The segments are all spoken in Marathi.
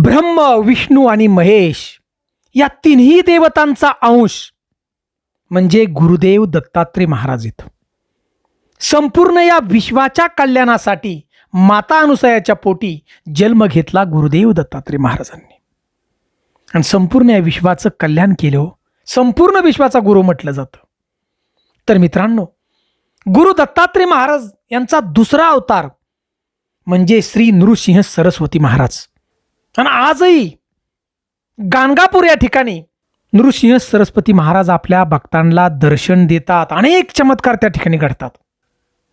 ब्रह्म विष्णू आणि महेश या तिन्ही देवतांचा अंश म्हणजे गुरुदेव दत्तात्रय महाराज इथं. संपूर्ण या विश्वाच्या कल्याणासाठी माता अनुसयाच्या पोटी जन्म घेतला गुरुदेव दत्तात्रय महाराजांनी. आणि संपूर्ण या विश्वाचं कल्याण केलं हो. संपूर्ण विश्वाचा गुरु म्हटलं जातं. तर मित्रांनो गुरु दत्तात्रय महाराज यांचा दुसरा अवतार म्हणजे श्री नृसिंह सरस्वती महाराज. आणि आजही गाणगापूर या ठिकाणी नृसिंह सरस्वती महाराज आपल्या भक्तांना दर्शन देतात अनेक चमत्कार त्या ठिकाणी घडतात.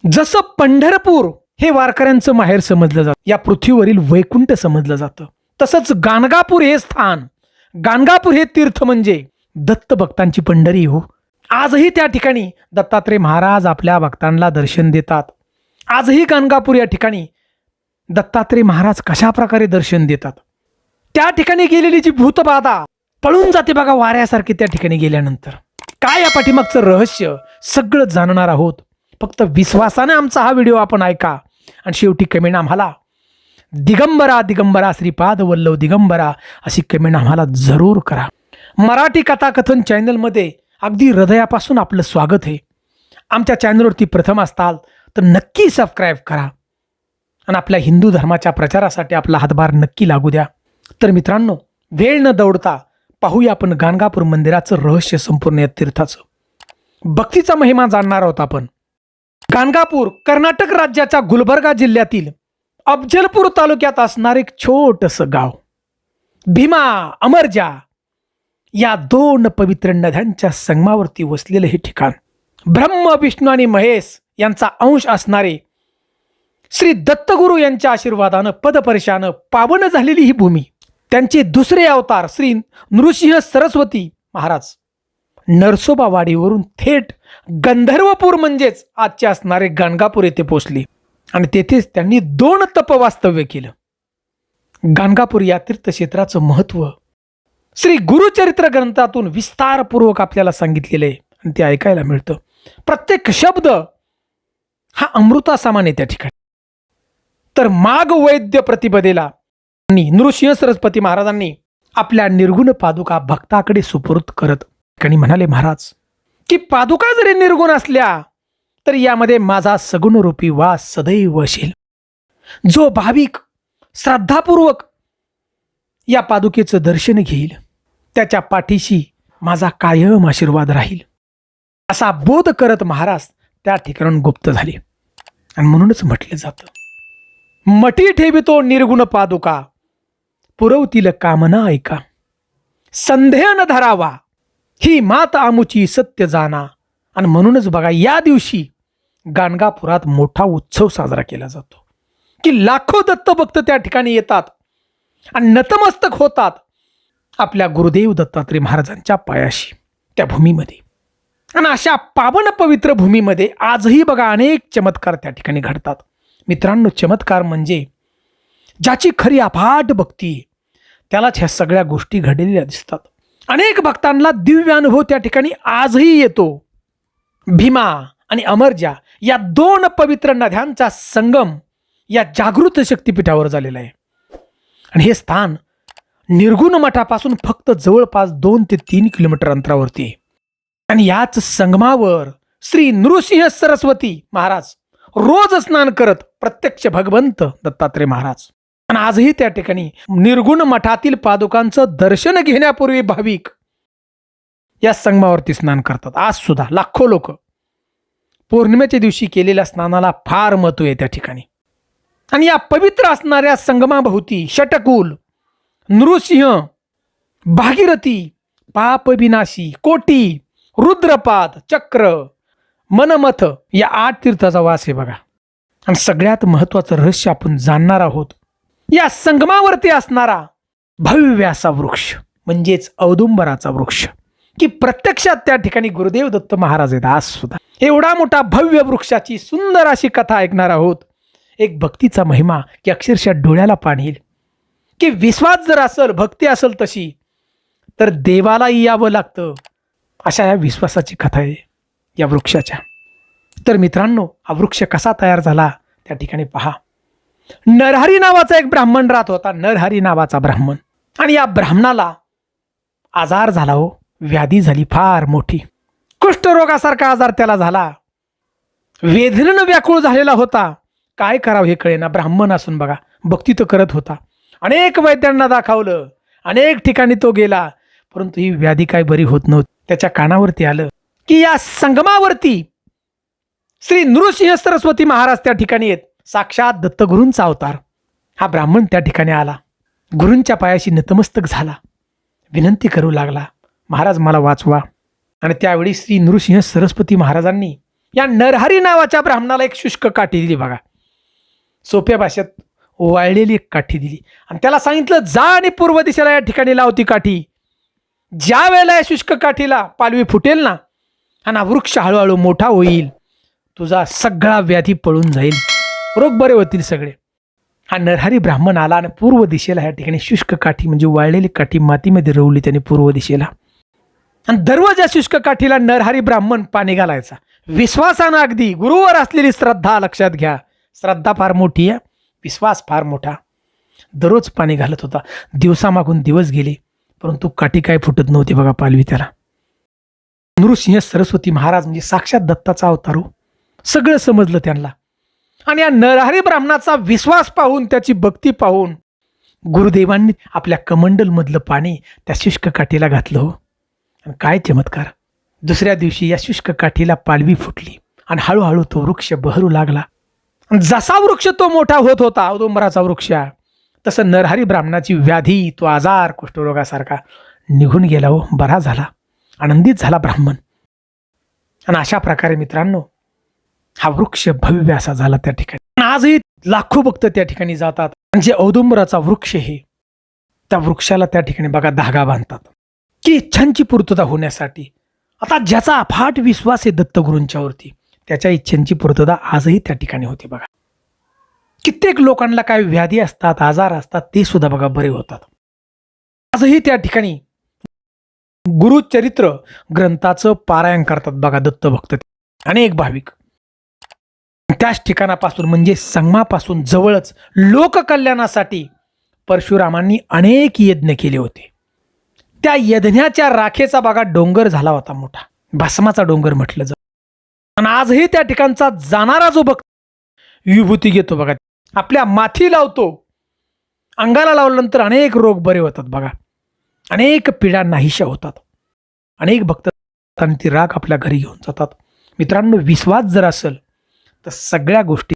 जसं पंढरपूर हे वारकऱ्यांचं माहेर समजलं जातं या पृथ्वीवरील वैकुंठ समजलं जातं. तसंच गाणगापूर हे स्थान गाणगापूर हे तीर्थ म्हणजे दत्त भक्तांची पंढरी हो. आजही त्या ठिकाणी दत्तात्रय महाराज आपल्या भक्तांना दर्शन देतात. आजही गाणगापूर या ठिकाणी दत्तात्रय महाराज कशा प्रकारे दर्शन देतात? त्या ठिकाणी गेलेली जी भूतबाधा पळून जाते बघा वाऱ्यासारखी त्या ठिकाणी गेल्यानंतर. काय या पाठीमागचं रहस्य? सगळं जाणणार आहोत. फक्त विश्वासाने आमचा हा व्हिडिओ आपण ऐका. आणि शेवटी कमेंट आम्हाला दिगंबरा दिगंबरा श्रीपाद वल्लव दिगंबरा अशी कमेंट आम्हाला जरूर करा. मराठी कथाकथन चॅनलमध्ये अगदी हृदयापासून आपलं स्वागत आहे. आमच्या चॅनलवरती प्रथम असताल तर नक्की सबस्क्राईब करा. आणि आपल्या हिंदू धर्माच्या प्रचारासाठी आपला हातभार नक्की लागू द्या. तर मित्रांनो वेळ न दौडता पाहूया आपण गाणगापूर मंदिराचं रहस्य संपूर्ण या तीर्थाचं. भक्तीचा महिमा जाणणार आहोत आपण. गाणगापूर कर्नाटक राज्याच्या गुलबर्गा जिल्ह्यातील अफजलपूर तालुक्यात असणार एक छोटस गाव. भीमा अमरजा या दोन पवित्र नद्यांच्या संगमावरती वसलेलं हे ठिकाण. ब्रह्म विष्णू आणि महेश यांचा अंश असणारे श्री दत्तगुरु यांच्या आशीर्वादानं पदपर्शानं पावन झालेली ही भूमी. त्यांचे दुसरे अवतार श्री नृसिंह सरस्वती महाराज. नरसोबावाडीवरून थेट गंधर्वपूर म्हणजेच आजचे असणारे गाणगापूर येथे पोचले आणि तेथेच त्यांनी दोन तप वास्तव्य केलं. गाणगापूर या तीर्थक्षेत्राचं महत्त्व श्री गुरुचरित्र ग्रंथातून विस्तारपूर्वक आपल्याला सांगितलेलं आहे. आणि ते ऐकायला मिळतं. प्रत्येक शब्द हा अमृतासामान आहे त्या ठिकाणी. तर माग वैद्य प्रतिपदेला नृसिंह सरस्वती महाराजांनी आपल्या निर्गुण पादुका भक्ताकडे सुपूर्त करत ठिकाणी म्हणाले महाराज की पादुका जरी निर्गुण असल्या तर यामध्ये माझा सगुण रूपी वास सदैव असेल. जो भाविक श्रद्धापूर्वक या पादुकेचं दर्शन घेईल त्याच्या पाठीशी माझा कायम आशीर्वाद राहील. असा बोध करत महाराज त्या ठिकाणून गुप्त झाले. आणि म्हणूनच म्हटलं जातं मठी ठेवितो निर्गुण पादुका पुरवतील कामना ऐका. संदेह न धरावा. ही मात आमुची सत्य जाणा. आणि म्हणूनच बघा या दिवशी गाणगापुरात मोठा उत्सव साजरा केला जातो. की लाखो दत्तभक्त त्या ठिकाणी येतात आणि नतमस्तक होतात आपल्या गुरुदेव दत्तात्रय महाराजांच्या पायाशी त्या भूमीमध्ये. आणि अशा पावन पवित्र भूमीमध्ये आजही बघा अनेक चमत्कार त्या ठिकाणी घडतात. मित्रांनो चमत्कार म्हणजे ज्याची खरी अफाट भक्ती आहे, त्यालाच ह्या सगळ्या गोष्टी घडलेल्या दिसतात. अनेक भक्तांना दिव्य अनुभव त्या ठिकाणी आजही येतो. भीमा आणि अमरजा या दोन पवित्र नद्यांचा संगम या जागृत शक्तिपीठावर झालेला आहे. आणि हे स्थान निर्गुण मठापासून फक्त जवळपास दोन ते तीन किलोमीटर अंतरावरती आहे. आणि याच संगमावर श्री नृसिंह सरस्वती महाराज रोज स्नान करत प्रत्यक्ष भगवंत दत्तात्रय महाराज. आणि आजही त्या ठिकाणी निर्गुण मठातील पादुकांचं दर्शन घेण्यापूर्वी भाविक या संगमावरती स्नान करतात. आज सुद्धा लाखो लोक पौर्णिमेच्या दिवशी केलेल्या स्नानाला फार महत्त्व आहे त्या ठिकाणी. आणि या पवित्र असणाऱ्या संगमाभोवती षटकुल नृसिंह भागीरथी पापविनाशी कोटी रुद्रपाद चक्र मनमथ या आठ तीर्थाचा वास आहे बघा. आणि सगळ्यात महत्वाचं रहस्य आपण जाणणार आहोत या संगमावरती असणारा भव्य असा वृक्ष म्हणजेच औदुंबराचा वृक्ष की प्रत्यक्षात त्या ठिकाणी गुरुदेव दत्त महाराज आहेत आज सुद्धा. एवढा मोठा भव्य वृक्षाची सुंदर अशी कथा ऐकणार आहोत. एक भक्तीचा महिमा की अक्षरशः डोळ्याला पाणी येईल. की विश्वास जर असेल भक्ती असेल तशी तर देवालाही यावं लागतं. अशा या विश्वासाची कथा आहे या वृक्षाच्या. तर मित्रांनो हा वृक्ष कसा तयार झाला त्या ठिकाणी पहा. नरहरी नावाचा एक ब्राह्मण राहत होता. नरहरी नावाचा ब्राह्मण. आणि या ब्राह्मणाला आजार झाला हो. व्याधी झाली फार मोठी. कुष्ठरोगासारखा आजार त्याला झाला. वेदनेनं व्याकुळ झालेला होता. काय करावं हे कळेना. ब्राह्मण असून बघा. भक्ती तर करत होता. अनेक वैद्यांना दाखवलं. अनेक ठिकाणी तो गेला. परंतु ही व्याधी काय बरी होत नव्हती. त्याच्या कानावरती आलं की या संगमावरती श्री नृसिंह सरस्वती महाराज त्या ठिकाणी आहेत साक्षात दत्तगुरूंचा अवतार. हा ब्राह्मण त्या ठिकाणी आला. गुरूंच्या पायाशी नतमस्तक झाला. विनंती करू लागला महाराज मला वाचवा. आणि त्यावेळी श्री नृसिंह सरस्वती महाराजांनी या नरहरी नावाच्या ब्राह्मणाला एक शुष्क काठी दिली बघा. सोप्या भाषेत वाळलेली एक काठी दिली. आणि त्याला सांगितलं जा आणि पूर्व दिशेला या ठिकाणी लावती काठी. ज्या वेळेला या शुष्क काठीला पालवी फुटेल ना आणि वृक्ष हळूहळू मोठा होईल तुझा सगळा व्याधी पळून जाईल. रोग बरे होतील सगळे. हा नरहरी ब्राह्मण आला आणि पूर्व दिशेला या ठिकाणी शुष्क काठी म्हणजे वाळलेली काठी मातीमध्ये रोवली त्याने पूर्व दिशेला. आणि दररोज या शुष्क काठीला नरहरी ब्राह्मण पाणी घालायचा. विश्वासानं अगदी गुरुवर असलेली श्रद्धा लक्षात घ्या. श्रद्धा फार मोठी आहे विश्वास फार मोठा. दररोज पाणी घालत होता. दिवसामागून दिवस गेले परंतु काठी काय फुटत नव्हती बघा पालवी त्याला. नृसिंह सरस्वती महाराज म्हणजे साक्षात दत्ताचा अवतारू हो. सगळं समजलं त्यांना. आणि या नरहरी ब्राह्मणाचा विश्वास पाहून त्याची भक्ती पाहून गुरुदेवांनी आपल्या कमंडलमधलं पाणी त्या शुष्क काठीला घातलं हो. आणि काय चमत्कार. दुसऱ्या दिवशी या शुष्क काठीला पालवी फुटली आणि हळूहळू तो वृक्ष बहरू लागला. जसा वृक्ष तो मोठा होत होता औदुंबराचा वृक्ष तसं नरहरी ब्राह्मणाची व्याधी तो आजार कुष्ठरोगासारखा निघून गेला हो बरा झाला आनंदित झाला ब्राह्मण. आणि अशा प्रकारे मित्रांनो हा वृक्ष भव्य असा झाला त्या ठिकाणी. आजही लाखो भक्त त्या ठिकाणी जातात. म्हणजे औदुंबराचा वृक्ष हे त्या वृक्षाला त्या ठिकाणी बघा धागा बांधतात. की इच्छांची पूर्तता होण्यासाठी. आता ज्याचा अफाट विश्वास आहे दत्तगुरूंच्यावरती त्याच्या इच्छांची पूर्तता आजही त्या ठिकाणी होते बघा. कित्येक लोकांना काय व्याधी असतात आजार असतात ते सुद्धा बघा बरे होतात. आजही त्या ठिकाणी गुरुचरित्र ग्रंथाचं पारायण करतात बघा दत्तभक्त. अनेक भाविक. त्याच ठिकाणापासून म्हणजे संगमापासून जवळच लोककल्याणासाठी परशुरामांनी अनेक यज्ञ केले होते. त्या यज्ञाच्या राखेचा बघा डोंगर झाला होता मोठा. भस्माचा डोंगर म्हटलं जात. आणि आजही त्या ठिकाणचा जाणारा जो भक्त विभूती घेतो बघा आपल्या माथी लावतो अंगाला लावल्यानंतर अनेक रोग बरे होतात बघा. अनेक पिढ्या नाहीशा होतात. अनेक भक्त ती राख आपल्या घरी घेऊन जातात. मित्रांनो विश्वास जर असेल तर सगळ्या गोष्टी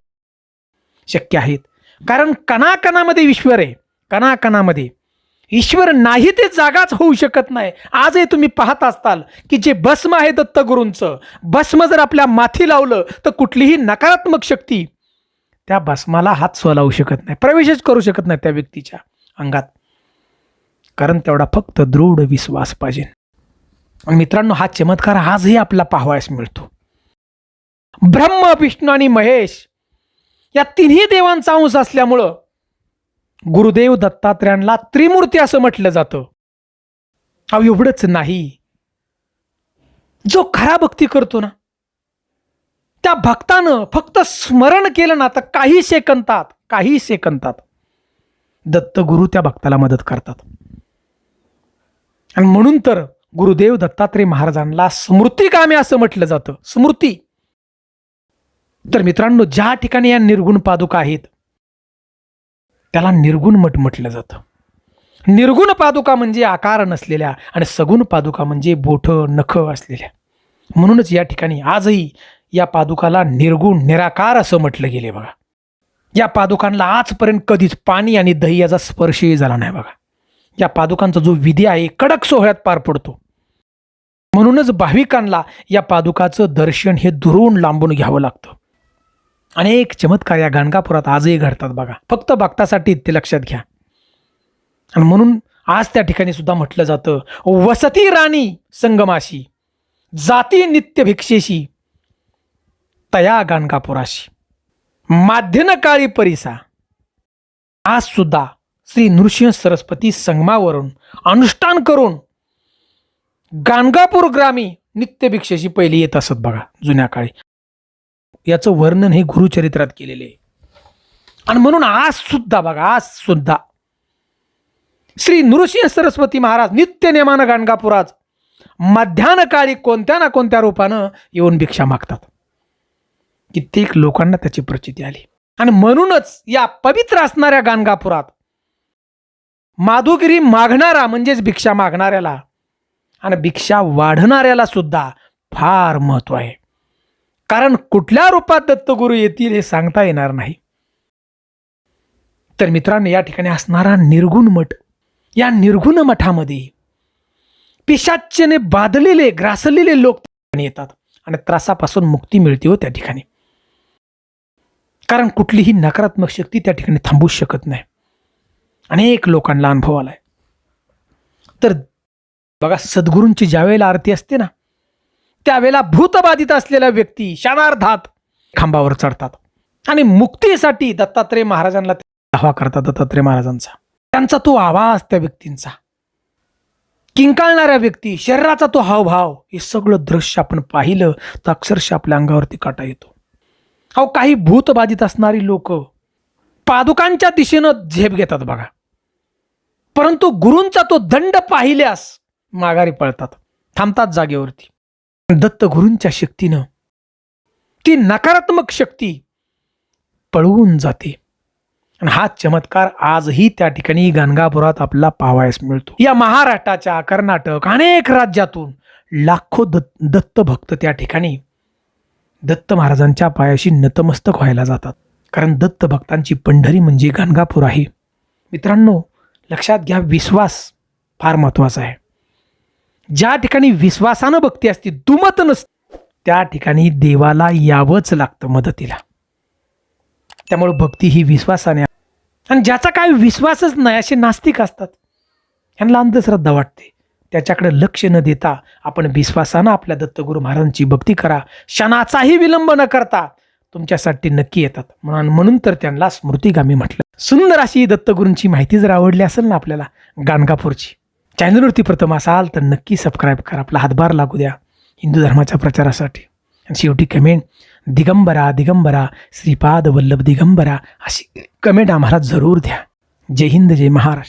शक्य आहेत. कारण कणाकणामध्ये ईश्वर आहे. कणाकणामध्ये. ईश्वर नाही ते जागाच होऊ शकत नाही. आजही तुम्ही पाहत असताल की जे भस्म आहे दत्तगुरूंचं भस्म जर आपल्या माथी लावलं तर कुठलीही नकारात्मक शक्ती त्या भस्माला हात सोलावू शकत नाही प्रवेशच करू शकत नाही त्या व्यक्तीच्या अंगात. कारण तेवढा फक्त दृढ विश्वास पाहिजे. मित्रांनो हा चमत्कार आजही आपला पाहावयास मिळतो. ब्रह्म विष्णू आणि महेश या तिन्ही देवांचा अंश असल्यामुळं गुरुदेव दत्तात्रयांना त्रिमूर्ती असं म्हटलं जातं. अव एवढंच नाही. जो खरा भक्ती करतो ना त्या भक्तानं फक्त स्मरण केलं ना तर काही सेकंदात काही सेकंदात दत्तगुरु त्या भक्ताला मदत करतात. आणि म्हणून तर गुरुदेव दत्तात्रय महाराजांना स्मृतिकामे असं म्हटलं जातं. स्मृती. तर मित्रांनो ज्या ठिकाणी या निर्गुण पादुका आहेत त्याला निर्गुण मठ म्हटलं जातं. निर्गुण पादुका म्हणजे आकार नसलेल्या आणि सगुण पादुका म्हणजे बोठ नख असलेल्या. म्हणूनच या ठिकाणी आजही या पादुकाला निर्गुण निराकार असं म्हटलं गेले बघा. या पादुकांना आजपर्यंत कधीच पाणी आणि दही याचा स्पर्शही झाला नाही बघा. या पादुकांचा जो विधी आहे कडक सोहळ्यात पार पडतो. म्हणूनच भाविकांना या पादुकाचं दर्शन हे दुरून लांबून घ्यावं लागतं. अनेक चमत्कार या गाणगापुरात आजही घडतात बघा. फक्त भक्तासाठी ते लक्षात घ्या. आणि म्हणून आज त्या ठिकाणी सुद्धा म्हटलं जातं वसती राणी संगमाशी जाती नित्य भिक्षेशी तया गाणगापुराशी. माध्यन काळी परिसा. आज सुद्धा श्री नृसिंह सरस्वती संगमावरून अनुष्ठान करून गाणगापूर ग्रामी नित्य भिक्षेशी पहिली येत असत बघा जुन्या काळी. याचं वर्णन हे गुरुचरित्रात केलेले आहे. आणि म्हणून आज सुद्धा बघा आज सुद्धा. श्री नृसिंह सरस्वती महाराज नित्य नेमानं गाणगापुरात मध्यान काळी कोणत्या ना कोणत्या रूपानं येऊन भिक्षा मागतात. कित्येक लोकांना त्याची प्रचिती आली. आणि म्हणूनच या पवित्र असणाऱ्या गाणगापुरात माधुगिरी मागणारा म्हणजेच भिक्षा मागणाऱ्याला आणि भिक्षा वाढणाऱ्याला सुद्धा फार महत्त्व आहे. कारण कुठल्या रूपात दत्तगुरू येतील हे सांगता येणार नाही. तर मित्रांनो या ठिकाणी असणारा निर्गुण मठ या निर्गुण मठामध्ये पिशाच्यने बाधलेले ग्रासलेले लोक येतात आणि त्रासापासून मुक्ती मिळते हो त्या ठिकाणी. कारण कुठलीही नकारात्मक शक्ती त्या ठिकाणी थांबू शकत नाही. अनेक लोकांना अनुभव आलाय. तर बघा सद्गुरूंची ज्यावेळेला आरती असते ना त्यावेळेला भूतबाधित असलेल्या व्यक्ती क्षणार्धात खांबावर चढतात. आणि मुक्तीसाठी दत्तात्रय महाराजांना दावा करतात दत्तात्रय महाराजांचा. त्यांचा तो आवाज त्या व्यक्तींचा. किंकाळणाऱ्या व्यक्ती शरीराचा तो हावभाव हे सगळं दृश्य आपण पाहिलं तर अक्षरशः आपल्या अंगावरती काटा येतो. अहो काही भूतबाधित असणारी लोक पादुकांच्या दिशेनं झेप घेतात बघा. परंतु गुरूंचा तो दंड पाहिल्यास माघारी पळतात. थांबतात जागेवरती. दत्तगुरूंच्या शक्तीनं ती नकारात्मक शक्ती पळवून जाते. आणि हा चमत्कार आजही त्या ठिकाणी गणगापुरात आपला पावायस मिळतो. या महाराष्ट्राच्या कर्नाटक अनेक राज्यातून लाखो दत्त दत्तभक्त त्या ठिकाणी दत्त महाराजांच्या पायाशी नतमस्तक व्हायला जातात. कारण दत्त भक्तांची पंढरी म्हणजे गाणगापूर आहे. मित्रांनो लक्षात घ्या विश्वास फार महत्त्वाचा आहे. ज्या ठिकाणी विश्वासानं भक्ती असते दुमत नसते त्या ठिकाणी देवाला यावंच लागतं मदतीला. त्यामुळे भक्ती ही विश्वासाने आणि ज्याचा काय विश्वासच नाही असे नास्तिक असतात. ह्यांना अंधश्रद्धा वाटते. त्याच्याकडे लक्ष न देता आपण विश्वासानं आपल्या दत्तगुरू महाराजांची भक्ती करा. क्षणाचाही विलंब न करता तुमच्यासाठी नक्की येतात. म्हणून म्हणून तर त्यांना स्मृतिगामी म्हटलं. सुंदर अशी दत्तगुरूंची माहिती जर आवडली असेल ना आपल्याला गाणगापूरची. चॅनलवरती प्रथम असाल तर नक्की सबस्क्राईब करा. आपला हातभार लागू द्या हिंदू धर्माच्या प्रचारासाठी. आणि शेवटी कमेंट दिगंबरा दिगंबरा श्रीपाद वल्लभ दिगंबरा अशी कमेंट आम्हाला जरूर द्या. जय हिंद जय महाराष्ट्र.